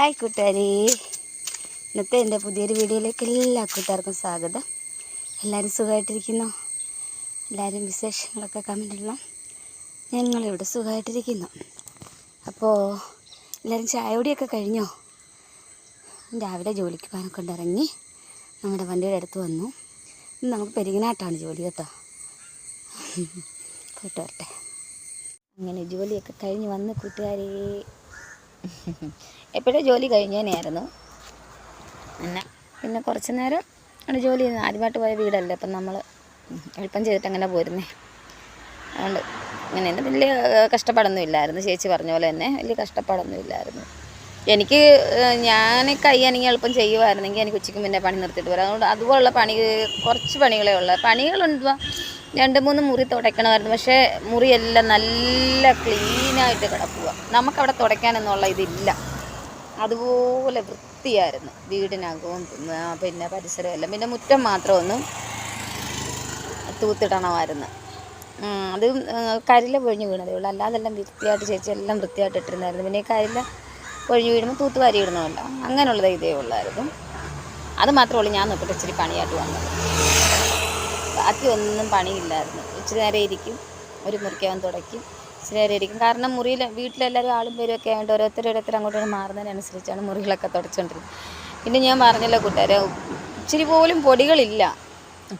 Hi കൂട്ടുകാരി. ഇന്നത്തെ എന്റെ പുതിയൊരു വീഡിയോയിലേക്ക് എല്ലാ കൂട്ടുകാർക്കും സ്വാഗതം. എല്ലാവരും സുഖമായിട്ടിരിക്കുന്നു? എല്ലാവരും വിശേഷങ്ങളൊക്കെ കമന്റിടണം. ഞങ്ങളിവിടെ സുഖമായിട്ടിരിക്കുന്നു. അപ്പോൾ എല്ലാവരും ചായപൊടിയൊക്കെ കഴിഞ്ഞോ? രാവിലെ ജോലിക്ക് പോകാനൊക്കെ ഉണ്ടിറങ്ങി നമ്മുടെ വണ്ടിയുടെ അടുത്ത് വന്നു. ഇന്ന് നമുക്ക് പെരിങ്ങനാട്ടാണ് ജോലി കേട്ടോ. പോയിട്ട് വരട്ടെ. അങ്ങനെ ജോലിയൊക്കെ കഴിഞ്ഞ് വന്ന് കൂട്ടുകാരെ എപ്പോഴും ജോലി കഴിഞ്ഞേനെയായിരുന്നു. പിന്നെ? പിന്നെ കുറച്ച് നേരം അവിടെ ജോലി ചെയ്യുന്നത് ആദ്യമായിട്ട് പോയ വീടല്ലേ അപ്പം നമ്മൾ എളുപ്പം ചെയ്തിട്ട് അങ്ങനെ പോരുന്നേ. അതുകൊണ്ട് അങ്ങനെ എന്റെ വലിയ കഷ്ടപ്പാടൊന്നും ഇല്ലായിരുന്നു. ചേച്ചി പറഞ്ഞ പോലെ തന്നെ വലിയ കഷ്ടപ്പാടൊന്നും ഇല്ലായിരുന്നു. എനിക്ക് ഞാൻ കൈ അനങ്ങി എളുപ്പം ചെയ്യുമായിരുന്നെങ്കിൽ എനിക്ക് ഉച്ചയ്ക്ക് മുന്നേ പണി നിർത്തിയിട്ട് വരാം അതുകൊണ്ട് അതുപോലുള്ള പണി കുറച്ച് പണികളേ ഉള്ളൂ. പണികളുണ്ട്? രണ്ട് മൂന്ന് മുറി തുടയ്ക്കണമായിരുന്നു. പക്ഷേ മുറിയെല്ലാം നല്ല ക്ലീനായിട്ട് കിടക്കുക നമുക്കവിടെ തുടയ്ക്കാനൊന്നുള്ള ഇതില്ല. അതുപോലെ വൃത്തിയായിരുന്നു. വീടിനകവും പിന്നെ പരിസരവും എല്ലാം. പിന്നെ മുറ്റം മാത്രം ഒന്ന് തൂത്തിടണമായിരുന്നു. അത് കരില പൊഴിഞ്ഞ് വീണതേ ഉള്ളൂ. അല്ലാതെല്ലാം വൃത്തിയായിട്ട് ചേച്ചി എല്ലാം വൃത്തിയായിട്ട് ഇട്ടിരുന്നായിരുന്നു. പിന്നെ കരില പൊഴിഞ്ഞ് വീഴുമ്പോൾ തൂത്തുവാരി ഇടുന്നതല്ല അങ്ങനെയുള്ളത് ഇതേ ഉള്ളായിരുന്നു. അത് മാത്രമേ ഉള്ളൂ ഞാൻ നോക്കിയിട്ട് ഇച്ചിരി പണിയായിട്ട് വന്നത്. ബാക്കി ഒന്നും പണിയില്ലായിരുന്നു. ഇച്ചിരി നേരം ഇരിക്കും. ഒരു മുറിക്കവൻ തുടയ്ക്കും. ഇച്ചിരി നേരം ഇരിക്കും. കാരണം മുറിയിൽ വീട്ടിലെല്ലാവരും ആളും പേരും ഒക്കെ ആയതുകൊണ്ട് ഓരോരുത്തർ ഓരോരുത്തർ അങ്ങോട്ടും മാറുന്നതിനനുസരിച്ചാണ് മുറികളൊക്കെ തുടച്ചുകൊണ്ടിരുന്നത് പിന്നെ ഞാൻ പറഞ്ഞല്ലോ കൂട്ടുകാരെ ഇച്ചിരി പോലും പൊടികളില്ല.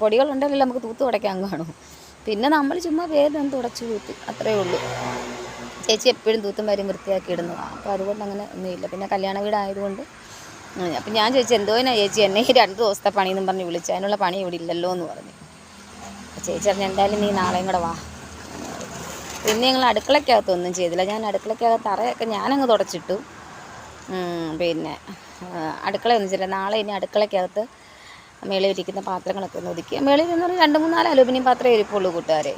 പൊടികളുണ്ടെങ്കിൽ നമുക്ക് തൂത്ത് തുടയ്ക്കാൻ കാണും. പിന്നെ നമ്മൾ ചുമ്മാ വേദം തുടച്ചു തൂത്ത്. അത്രയേ ഉള്ളൂ. ചേച്ചി എപ്പോഴും തൂത്തും വരും വൃത്തിയാക്കി ഇടുന്നു അപ്പോൾ അതുകൊണ്ട് അങ്ങനെ ഒന്നുമില്ല പിന്നെ കല്യാണ വീടായതുകൊണ്ട്. അപ്പം ഞാൻ ചോദിച്ചു എന്തോനാ ചേച്ചി എന്നെ ഈ രണ്ട് ദിവസത്തെ പണിയെന്നും പറഞ്ഞ് വിളിച്ചു. അതിനുള്ള പണി ഇവിടെ ഇല്ലല്ലോ എന്ന് പറഞ്ഞു. ചേച്ചി പറഞ്ഞു എന്തായാലും നീ നാളെയും കൂടെ വാ. പിന്നെ ഞങ്ങൾ അടുക്കളയ്ക്കകത്തൊന്നും ചെയ്തില്ല. ഞാൻ അടുക്കളയ്ക്കകത്ത് തറയൊക്കെ ഞാനങ്ങ് തുടച്ചിട്ടു. പിന്നെ അടുക്കളയൊന്നും ചെയ്തില്ല. നാളെ ഇനി അടുക്കളയ്ക്കകത്ത് മേളിൽ ഇരിക്കുന്ന പാത്രങ്ങളൊക്കെ ഒന്ന് ഒതുക്കി. മേളിൽ നിന്ന് രണ്ട് മൂന്നാൽ അലൂമിനിയം പാത്രമേ ഇരിപ്പുള്ളൂ കൂട്ടുകാരെ.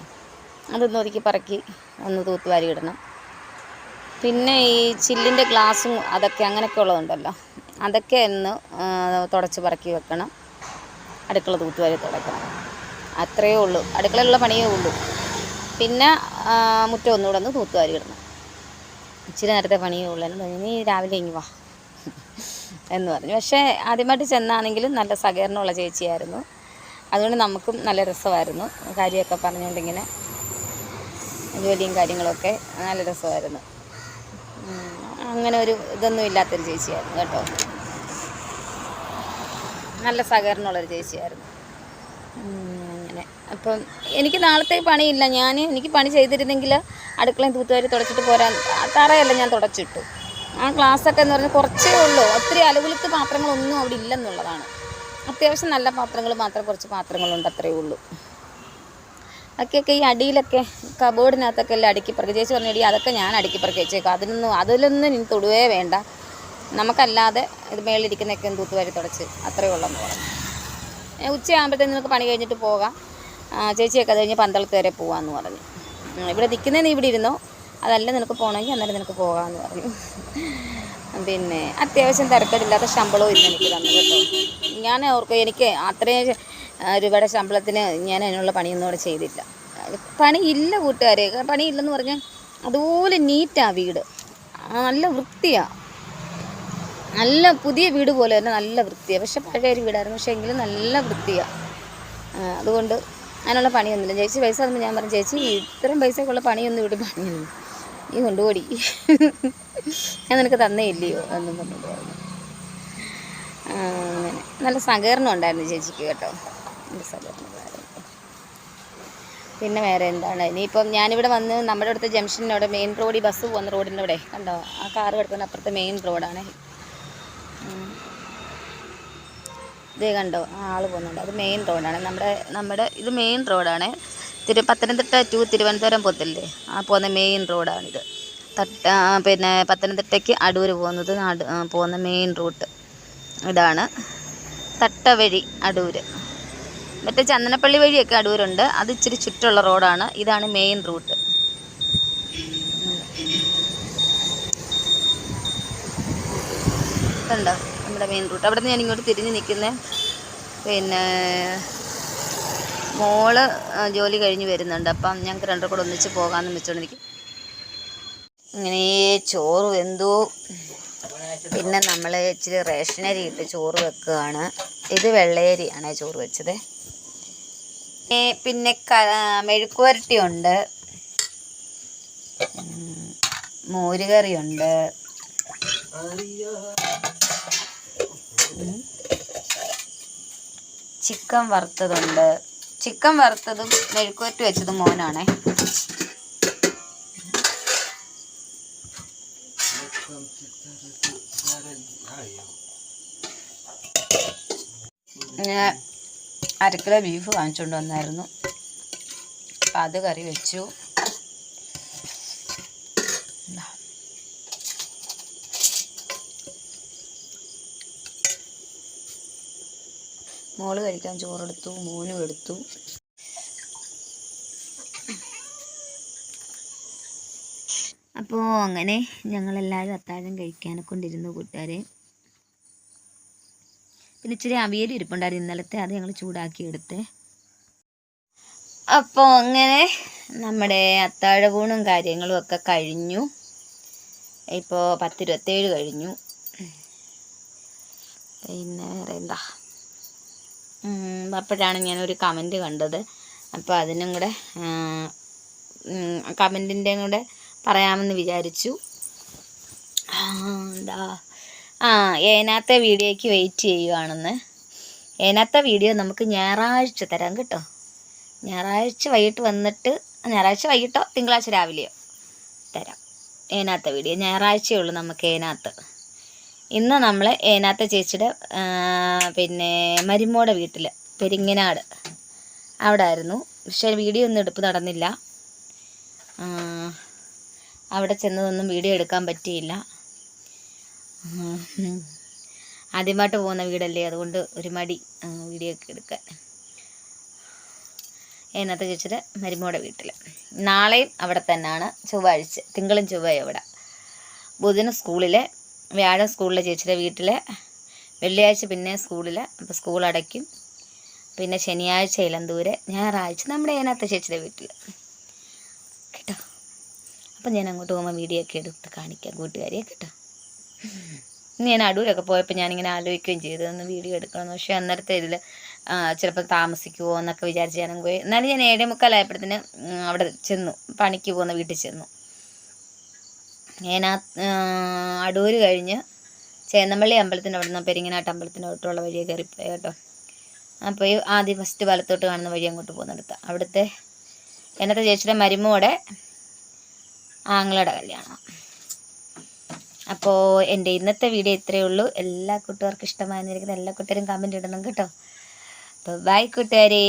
അതൊന്ന് ഒതുക്കി പറക്കി ഒന്ന് തൂത്തുവാരി ഇടണം. പിന്നെ ഈ ചില്ലിന്റെ ഗ്ലാസും അതൊക്കെ അങ്ങനെയൊക്കെ ഉള്ളതുണ്ടല്ലോ. അതൊക്കെ ഒന്ന് തുടച്ച് പറക്കി വെക്കണം. അടുക്കള തൂത്തുവാരി തുടയ്ക്കണം അത്രയേ ഉള്ളൂ. അടുക്കളയിലുള്ള പണിയേ ഉള്ളൂ. പിന്നെ മുറ്റം ഒന്നുകൂടെ ഒന്ന് തൂത്തുവാരി കിടന്നു ഇച്ചിരി നേരത്തെ പണിയേ ഉള്ളൂ. എന്ന് നീ രാവിലെ ഇങ്ങി വാ എന്ന് പറഞ്ഞു. പക്ഷേ ആദ്യമായിട്ട് ചെന്നാണെങ്കിലും നല്ല സഹകരണമുള്ള ചേച്ചിയായിരുന്നു. അതുകൊണ്ട് നമുക്കും നല്ല രസമായിരുന്നു. കാര്യമൊക്കെ പറഞ്ഞുകൊണ്ടിങ്ങനെ ജോലിയും കാര്യങ്ങളൊക്കെ നല്ല രസമായിരുന്നു. അങ്ങനെ ഒരു ഇതൊന്നും ഇല്ലാത്തൊരു ചേച്ചിയായിരുന്നു കേട്ടോ. നല്ല സഹകരണമുള്ളൊരു ചേച്ചിയായിരുന്നു. അങ്ങനെ. അപ്പം എനിക്ക് നാളത്തെ പണിയില്ല. ഞാൻ എനിക്ക് പണി ചെയ്തിരുന്നെങ്കിൽ അടുക്കളയും തൂത്തുവാരി തുടച്ചിട്ട് പോരാൻ തറയല്ല ഞാൻ തുടച്ചിട്ടു. ആ ഗ്ലാസ്സൊക്കെ എന്ന് പറഞ്ഞാൽ കുറച്ചേ ഉള്ളൂ. ഒത്തിരി അലവുലത്ത് പാത്രങ്ങളൊന്നും അവിടെ ഇല്ലെന്നുള്ളതാണ്. അത്യാവശ്യം നല്ല പാത്രങ്ങൾ മാത്രം കുറച്ച് പാത്രങ്ങളുണ്ട് അത്രയേ ഉള്ളൂ. അതൊക്കെയൊക്കെ ഈ അടിയിലൊക്കെ കബോർഡിനകത്തൊക്കെ എല്ലാം അടുക്കി പറക്കി. ചേച്ചി പറഞ്ഞു അടി അതൊക്കെ ഞാൻ അടുക്കി പറക്കി വെച്ചേക്കും. അതിനൊന്നും അതിലൊന്നും ഇനി തൊടുവേ വേണ്ട. നമുക്കല്ലാതെ ഇത് മേളിലിരിക്കുന്നൊക്കെ തൂത്തുവാരി തുടച്ച് അത്രയേ ഉള്ളെന്ന് പറഞ്ഞു. ഉച്ചയാകുമ്പോഴത്തേന് നിങ്ങൾക്ക് പണി കഴിഞ്ഞിട്ട് പോകാം. ചേച്ചിയൊക്കെ അത് കഴിഞ്ഞ് പന്തളത്ത് വരെ പോകാമെന്ന് പറഞ്ഞു. ഇവിടെ നിൽക്കുന്നതിന് ഇവിടെ ഇരുന്നോ? അതല്ല നിനക്ക് പോകണമെങ്കിൽ അന്നേരം നിനക്ക് പോകാമെന്ന് പറഞ്ഞു. പിന്നെ അത്യാവശ്യം തിരക്കടില്ലാത്ത ശമ്പളവും ഇന്ന് എനിക്ക് തന്നു കേട്ടോ. ഞാൻ ഓർക്കും എനിക്ക് അത്രയും രൂപയുടെ ശമ്പളത്തിന് ഞാൻ അതിനുള്ള പണിയൊന്നും ഇവിടെ ചെയ്തില്ല. പണിയില്ല കൂട്ടുകാരെ. പണിയില്ലെന്ന് പറഞ്ഞാൽ അതുപോലെ നീറ്റാണ് വീട്. നല്ല വൃത്തിയാണ് നല്ല പുതിയ വീട് പോലെ തന്നെ നല്ല വൃത്തിയാണ് പക്ഷെ പഴയ ഒരു വീടായിരുന്നു. പക്ഷേ എങ്കിലും നല്ല വൃത്തിയാണ് അതുകൊണ്ട് അതിനുള്ള പണിയൊന്നുമില്ല. ചേച്ചി പൈസ തന്നപ്പോൾ ഞാൻ പറഞ്ഞു ചേച്ചി ഇത്രയും പൈസക്കുള്ള പണിയൊന്നും ഇവിടെ പണിയൊന്നും നീ കൊണ്ടുപോടി. ഞാൻ നിനക്ക് തന്നേ ഇല്ലയോ എന്നും പറഞ്ഞു. പറഞ്ഞു അങ്ങനെ. നല്ല സഹകരണം ഉണ്ടായിരുന്നു ചേച്ചിക്ക് കേട്ടോ. നല്ല സഹകരണം പിന്നെ വേറെ എന്താണ്? ഇനിയിപ്പം ഞാനിവിടെ വന്ന് നമ്മുടെ അടുത്ത ജംഗ്ഷനിലൂടെ മെയിൻ റോഡ് ഈ ബസ് പോകുന്ന റോഡിന്റെ അവിടെ കണ്ടോ? ആ കാറ് കിടക്കുന്ന അപ്പുറത്തെ മെയിൻ റോഡാണ് ഇതേ കണ്ടോ ആൾ പോകുന്നുണ്ട്. അത് മെയിൻ റോഡാണ് നമ്മുടെ നമ്മുടെ ഇത് മെയിൻ റോഡാണ് തിരു പത്തനംതിട്ട ടു തിരുവനന്തപുരം പോത്തില്ലേ ആ പോകുന്ന മെയിൻ റോഡാണിത് തട്ട പിന്നെ പത്തനംതിട്ടയ്ക്ക് അടൂർ പോകുന്നത് നാട് പോകുന്ന മെയിൻ റൂട്ട് ഇതാണ്. തട്ടവഴി അടൂർ. മറ്റേ ചന്ദനപ്പള്ളി വഴിയൊക്കെ അടൂരുണ്ട്. അത് ഇച്ചിരി ചുറ്റുള്ള റോഡാണ് ഇതാണ് മെയിൻ റൂട്ട് കണ്ടോ? നമ്മുടെ മെയിൻ റൂട്ട് അവിടെ നിന്ന് ഞാൻ ഇങ്ങോട്ട് തിരിഞ്ഞ് നിൽക്കുന്നത് പിന്നെ മോൾ ജോലി കഴിഞ്ഞ് വരുന്നുണ്ട്. അപ്പം ഞങ്ങൾക്ക് രണ്ടും കൂടെ ഒന്നിച്ച് പോകാമെന്ന് വെച്ചോണ്ടിരിക്കും. ഇങ്ങനെ ചോറ് വെന്തു. പിന്നെ നമ്മൾ ഇച്ചിരി റേഷനരി ഇട്ട് ചോറ് വെക്കുകയാണ്. ഇത് വെള്ളയരിയാണ് ചോറ് വെച്ചത്. പിന്നെ ക- മെഴുക്കുവരട്ടി ഉണ്ട് ഉം, മോരുകറിയുണ്ട്. ചിക്കൻ വറുത്തതുണ്ട്. ചിക്കൻ വറുത്തതും മെഴുക്കുവരട്ടി വെച്ചതും മോനാണേ. അരക്കിലോ ബീഫ് വാങ്ങിച്ചുകൊണ്ട് വന്നായിരുന്നു. അപ്പം അത് കറി വെച്ചു. മോൾ കഴിക്കാൻ ചോറെടുത്തു മോനും എടുത്തു. അപ്പോൾ അങ്ങനെ ഞങ്ങളെല്ലാവരും അത്താഴം കഴിക്കാനൊക്കെ കൊണ്ടിരുന്നു കൂട്ടുകാരെ. പിന്നെ ഇച്ചിരി അവിയൽ ഇരിപ്പുണ്ടായിരുന്നു. ഇന്നലത്തെ അത് ഞങ്ങൾ ചൂടാക്കി എടുത്തേ. അപ്പോൾ അങ്ങനെ നമ്മുടെ അത്താഴപൂണും കാര്യങ്ങളും ഒക്കെ കഴിഞ്ഞു. ഇപ്പോൾ പത്തിരുപത്തേഴ് കഴിഞ്ഞു. പിന്നെ വേറെ എന്താ അപ്പോഴാണ് ഞാനൊരു കമന്റ് കണ്ടത്. അപ്പോൾ അതിനും കൂടെ കമന്റിന്റെ കൂടെ പറയാമെന്ന് വിചാരിച്ചു. എന്താ? ആ ഏനാത്തെ വീഡിയോയ്ക്ക് വെയിറ്റ് ചെയ്യുവാണെന്ന്. ഏനാത്തെ വീഡിയോ നമുക്ക് ഞായറാഴ്ച തരാം കേട്ടോ. ഞായറാഴ്ച വൈകിട്ട് വന്നിട്ട് ഞായറാഴ്ച വൈകിട്ടോ തിങ്കളാഴ്ച രാവിലെയോ? തരാം. ഏനാത്ത വീഡിയോ ഞായറാഴ്ചയേ ഉള്ളൂ നമുക്ക് ഏനാത്ത്. ഇന്ന് നമ്മൾ ഏനാത്ത ചേച്ചിയുടെ പിന്നെ മരുമോടെ വീട്ടിൽ പെരിങ്ങനാട്. അവിടെ ആയിരുന്നു പക്ഷേ വീഡിയോ ഒന്നും എടുപ്പ് നടന്നില്ല. അവിടെ ചെന്നതൊന്നും വീഡിയോ എടുക്കാൻ പറ്റിയില്ല. ആദ്യമായിട്ട് പോകുന്ന വീടല്ലേ? അതുകൊണ്ട് ഒരു മടി വീഡിയോ ഒക്കെ എടുക്കാൻ. ഏനാത്ത ചേച്ചിയുടെ മരുമോടെ വീട്ടിൽ നാളെയും അവിടെ തന്നെയാണ് ചൊവ്വാഴ്ച തിങ്കളും ചൊവ്വയും അവിടെ. ബുധന് സ്കൂളിലെ വ്യാഴം സ്കൂളിലെ ചേച്ചിയുടെ വീട്ടിൽ വെള്ളിയാഴ്ച പിന്നെ സ്കൂളിൽ അപ്പോൾ സ്കൂൾ അടയ്ക്കും. പിന്നെ ശനിയാഴ്ച ഇലന്തൂര് ഞായറാഴ്ച നമ്മുടെ അതിനകത്ത് ചേച്ചിയുടെ വീട്ടിൽ കേട്ടോ? അപ്പം ഞാൻ അങ്ങോട്ട് പോകുമ്പോൾ വീഡിയോ ഒക്കെ എടുത്ത് കാണിക്കാം കൂട്ടുകാരിയെ കേട്ടോ? ഞാൻ അടൂരൊക്കെ പോയപ്പോൾ ഞാനിങ്ങനെ ആലോചിക്കുകയും ചെയ്തു ഒന്ന് വീഡിയോ എടുക്കണമെന്ന്. പക്ഷേ അന്നേരത്തെ ഇതിൽ ചിലപ്പോൾ താമസിക്കുമോ എന്നൊക്കെ വിചാരിച്ച് ഞാനും പോയി. എന്നാലും ഞാൻ ഏഴേ മുക്കാലായപ്പോഴത്തേന് അവിടെ ചെന്നു പണിക്ക് പോകുന്ന വീട്ടിൽ ചെന്നു. ഞാൻ അടൂര് കഴിഞ്ഞ് ചേന്നമ്പള്ളി അമ്പലത്തിന്റെ അവിടെ നിന്ന് പെരിങ്ങനാട്ട് അമ്പലത്തിന്റെ അവിടോട്ടുള്ള വഴിയെ കയറിപ്പോയി കേട്ടോ. അപ്പോൾ ഈ ആദ്യം ഫസ്റ്റ് വലത്തോട്ട് കാണുന്ന വഴി അങ്ങോട്ട് പോകുന്നിടത്ത് അവിടുത്തെ എന്നത്തെ ചേച്ചിയുടെ മരുമോടെ ആങ്ങളുടെ കല്യാണം. അപ്പോൾ എന്റെ ഇന്നത്തെ വീഡിയോ ഇത്രയേ ഉള്ളൂ. എല്ലാ കൂട്ടുകാർക്കും ഇഷ്ടമായിരിക്കുന്ന എല്ലാ കൂട്ടുകാരും കമന്റ് ഇടണം കേട്ടോ. അപ്പോൾ ബൈ കൂട്ടുകാരേ.